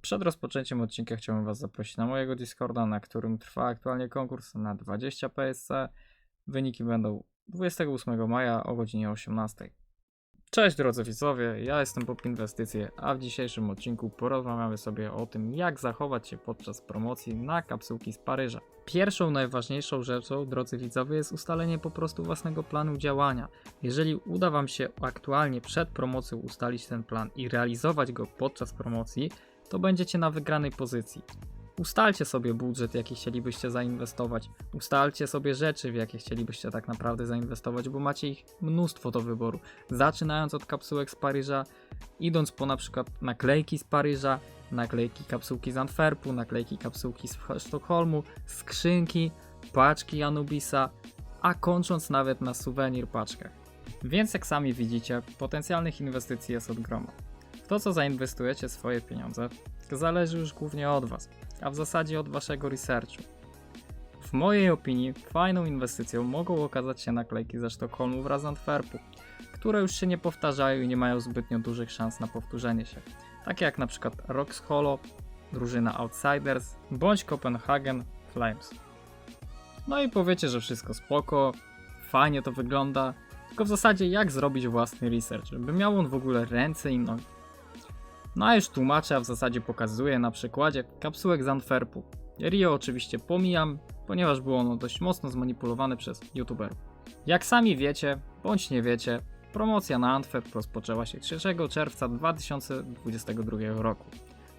Przed rozpoczęciem odcinka chciałbym Was zaprosić na mojego Discorda, na którym trwa aktualnie konkurs na 20 PSC. Wyniki będą 28 maja o godzinie 18. Cześć drodzy widzowie, ja jestem Pop Inwestycje, a w dzisiejszym odcinku porozmawiamy sobie o tym, jak zachować się podczas promocji na kapsułki z Paryża. Pierwszą, najważniejszą rzeczą, drodzy widzowie, jest ustalenie po prostu własnego planu działania. Jeżeli uda Wam się aktualnie przed promocją ustalić ten plan i realizować go podczas promocji, to będziecie na wygranej pozycji. Ustalcie sobie budżet, jaki chcielibyście zainwestować. Ustalcie sobie rzeczy, w jakie chcielibyście tak naprawdę zainwestować, bo macie ich mnóstwo do wyboru. Zaczynając od kapsułek z Paryża, idąc po na przykład naklejki z Paryża, naklejki kapsułki z Antwerpu, naklejki kapsułki z Sztokholmu, skrzynki, paczki Anubisa, a kończąc nawet na suwenir paczkach. Więc jak sami widzicie, potencjalnych inwestycji jest od groma. To, co zainwestujecie swoje pieniądze, zależy już głównie od Was, a w zasadzie od Waszego researchu. W mojej opinii fajną inwestycją mogą okazać się naklejki ze Sztokholmu wraz z Antwerpu, które już się nie powtarzają i nie mają zbytnio dużych szans na powtórzenie się, takie jak przykład Rocks Hollow, drużyna Outsiders bądź Copenhagen Flames. No i powiecie, że wszystko spoko, fajnie to wygląda, tylko w zasadzie jak zrobić własny research, by miał on w ogóle ręce i nogi. No a już tłumaczę, a w zasadzie pokazuję na przykładzie kapsułek z Antwerpu. Rio oczywiście pomijam, ponieważ było ono dość mocno zmanipulowane przez youtuberów. Jak sami wiecie, bądź nie wiecie, promocja na Antwerp rozpoczęła się 3 czerwca 2022 roku.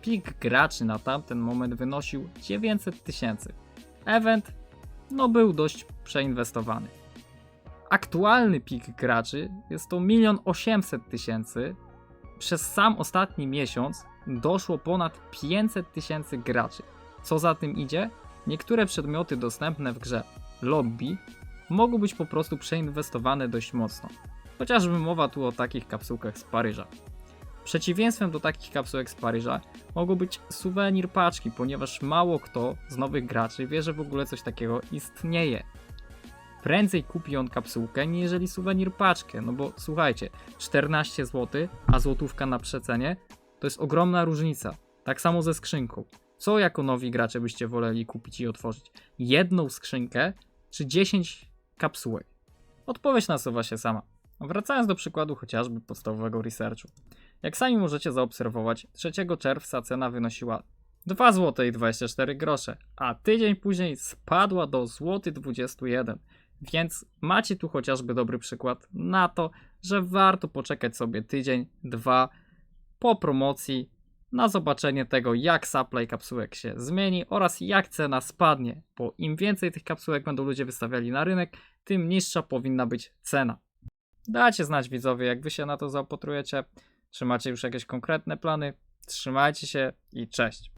Pik graczy na tamten moment wynosił 900 tysięcy. Event no był dość przeinwestowany. Aktualny pik graczy jest to 1 800 tysięcy. Przez sam ostatni miesiąc doszło ponad 500 tysięcy graczy. Co za tym idzie? Niektóre przedmioty dostępne w grze lobby mogą być po prostu przeinwestowane dość mocno. Chociażby mowa tu o takich kapsułkach z Paryża. Przeciwieństwem do takich kapsułek z Paryża mogą być suwenir paczki, ponieważ mało kto z nowych graczy wie, że w ogóle coś takiego istnieje. Prędzej kupi on kapsułkę, niżeli suwenir paczkę, no bo słuchajcie, 14 zł, a złotówka na przecenie to jest ogromna różnica. Tak samo ze skrzynką. Co jako nowi gracze byście woleli kupić i otworzyć? Jedną skrzynkę czy 10 kapsułek? Odpowiedź nasuwa się sama. Wracając do przykładu chociażby podstawowego researchu. Jak sami możecie zaobserwować, 3 czerwca cena wynosiła 2 zł i 24 grosze, a tydzień później spadła do złoty 21. Więc macie tu chociażby dobry przykład na to, że warto poczekać sobie tydzień, dwa po promocji na zobaczenie tego, jak supply kapsułek się zmieni oraz jak cena spadnie, bo im więcej tych kapsułek będą ludzie wystawiali na rynek, tym niższa powinna być cena. Dajcie znać widzowie, jak wy się na to zaopatrujecie, czy macie już jakieś konkretne plany. Trzymajcie się i cześć.